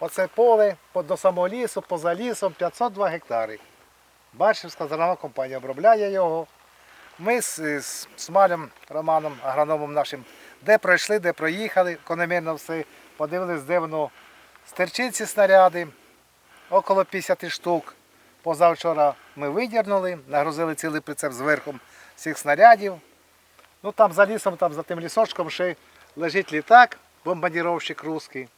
Оце поле до самого лісу, поза лісом 502 гектари. Бачівська зернова компанія обробляє його. Ми з, з Смалем Романом, агрономом нашим, де пройшли, де проїхали, кономірно все, подивились, де воно стерчить ці снаряди, около 50 штук. Позавчора ми видірнули, нагрузили цілий прицеп зверху всіх снарядів. Ну там за лісом, там за тим лісочком ще лежить літак, бомбардировщик русський.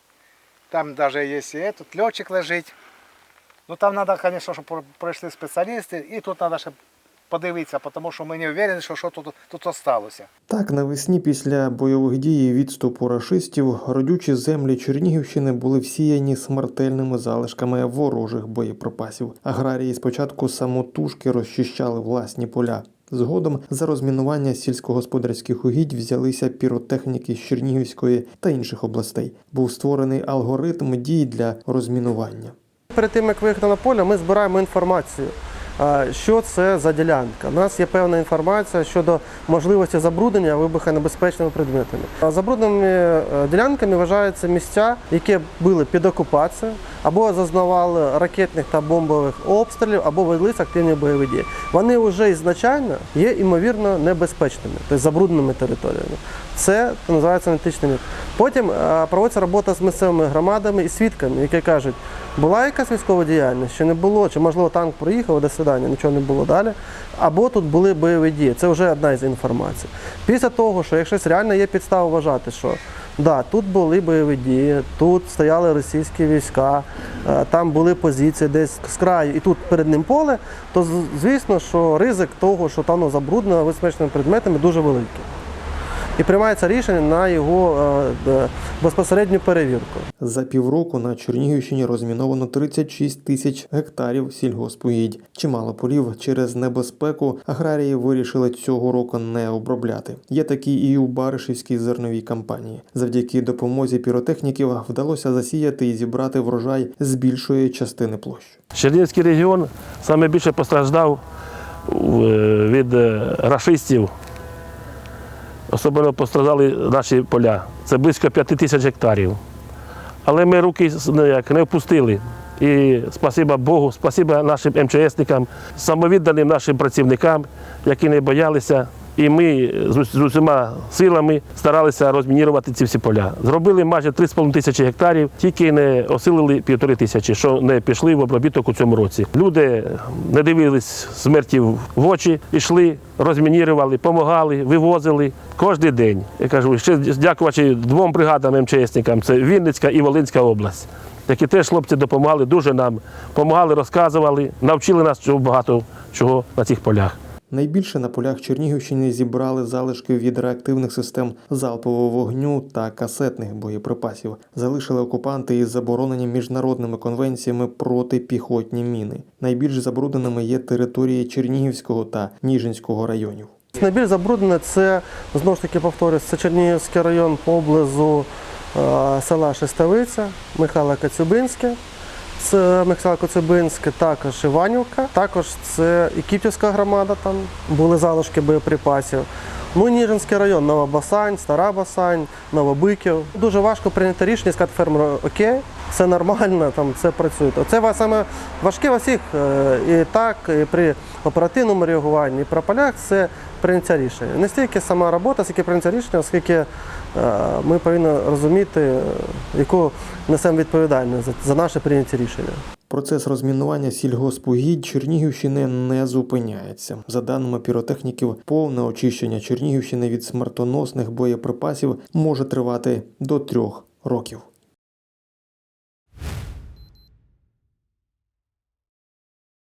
Там навіть є і тут льотчик лежить. Ну там треба, звісно, щоб про- пройшли спеціалісти, і тут треба ще подивитися, тому що ми не впевнені, що, що тут, тут осталося. Так, навесні після бойових дій відступу рашистів родючі землі Чернігівщини були всіяні смертельними залишками ворожих боєприпасів. Аграрії спочатку самотужки розчищали власні поля. Згодом за розмінування сільськогосподарських угідь взялися піротехніки з Чернігівської та інших областей. Був створений алгоритм дій для розмінування. Перед тим, як виїхати на поле, ми збираємо інформацію. Що це за ділянка? У нас є певна інформація щодо можливості забруднення вибухонебезпечними предметами. А Забрудненими е, ділянками вважаються місця, які були під окупацією, або зазнавали ракетних та бомбових обстрілів, або велися активні бойові дії. Вони вже ізначально є імовірно небезпечними, тобто забрудненими територіями. Це називається аналітичний міф. Потім е, проводиться робота з місцевими громадами і свідками, які кажуть, була якась військова діяльність, чи не було, чи можливо танк проїхав до свидання, нічого не було далі. Або тут були бойові дії. Це вже одна із інформацій. Після того, що якщо реально є підстава вважати, що да, тут були бойові дії, тут стояли російські війська, е, там були позиції десь з краю, і тут перед ним поле, то звісно, що ризик того, що там забруднено висмеченими предметами, дуже великий. І приймається рішення на його е, безпосередню перевірку. За півроку на Чернігівщині розміновано 36 тисяч гектарів сільгоспугідь. Чимало полів через небезпеку аграрії вирішили цього року не обробляти. Є такі і у Баришівській зерновій кампанії. Завдяки допомозі піротехніків вдалося засіяти і зібрати врожай з більшої частини площ. Чернігівський регіон саме більше постраждав е, від е, рашистів. Особливо постраждали наші поля. Це близько 5 тисяч гектарів. Але ми руки як, не впустили. І спасіба Богу, спасіба нашим МЧСникам, самовідданим нашим працівникам, які не боялися. І ми з усіма силами старалися розмінірувати ці всі поля. Зробили майже 3,5 тисячі гектарів, тільки не осилили півтори тисячі, що не пішли в обробіток у цьому році. Люди не дивились смерті в очі, йшли, розмінірували, допомагали, вивозили кожен день. Я кажу, ще дякувати двом бригадам МЧСникам, це Вінницька і Волинська область. Які теж хлопці допомагали дуже нам, допомагали, розказували, навчили нас чого багато чого на цих полях. Найбільше на полях Чернігівщини зібрали залишки від реактивних систем залпового вогню та касетних боєприпасів. Залишили окупанти із заборонені міжнародними конвенціями протипіхотні міни. Найбільш забрудненими є території Чернігівського та Ніжинського районів. Найбільш забруднене це знову ж таки повторюсь, це Чернігівський район поблизу е, села Шестовиця, Михайло Коцюбинське. Це Михайло Коцюбинське, також Іванівка, також це і Кіпівська громада, там були залишки боєприпасів. Ну, Ніжинський район, Новобасань, Стара Басань, Новобиків. Дуже важко прийняти рішення, сказати фермеру, окей, це нормально, там це працює. Це саме важке в усіх е, і так, і при оперативному реагуванні, і при полях це прийняття рішення. Не стільки сама робота, скільки прийняття рішення, оскільки е, ми повинні розуміти, е, яку несемо відповідальність за, наше прийняті рішення. Процес розмінування сільгоспугідь Чернігівщини не зупиняється. За даними піротехніків, повне очищення Чернігівщини від смертоносних боєприпасів може тривати до трьох років.